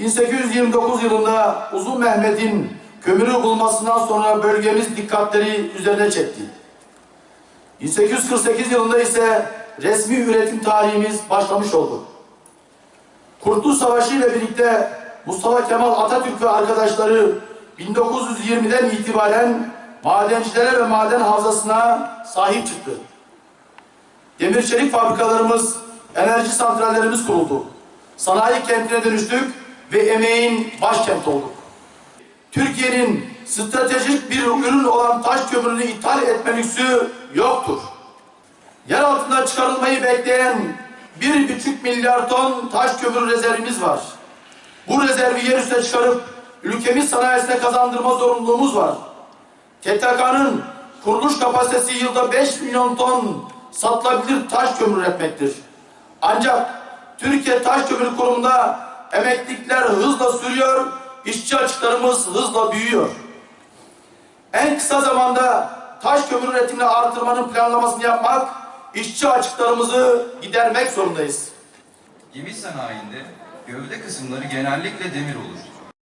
1829 yılında Uzun Mehmet'in kömürü bulmasından sonra bölgemiz dikkatleri üzerine çekti. 1848 yılında ise resmi üretim tarihimiz başlamış oldu. Kurtuluş Savaşı ile birlikte Mustafa Kemal Atatürk ve arkadaşları 1920'den itibaren madencilere ve maden havzasına sahip çıktı. Demir çelik fabrikalarımız, enerji santrallerimiz kuruldu. Sanayi kentine dönüştük ve emeğin başkenti olduk. Türkiye'nin stratejik bir ürün olan taş kömürünü ithal etme lüksü yoktur. Yer altından çıkarılmayı bekleyen bir buçuk milyar ton taş kömürü rezervimiz var. Bu rezervi yer üstüne çıkarıp ülkemiz sanayisine kazandırma zorunluluğumuz var. TTK'nın kuruluş kapasitesi yılda 5 milyon ton satılabilir taş kömür üretmektir. Ancak Türkiye Taş Kömürü Kurumu'nda emeklilikler hızla sürüyor, işçi açıklarımız hızla büyüyor. En kısa zamanda taş kömür üretimini artırmanın planlamasını yapmak, işçi açıklarımızı gidermek zorundayız. Gemi sanayinde gövde kısımları genellikle demir olur.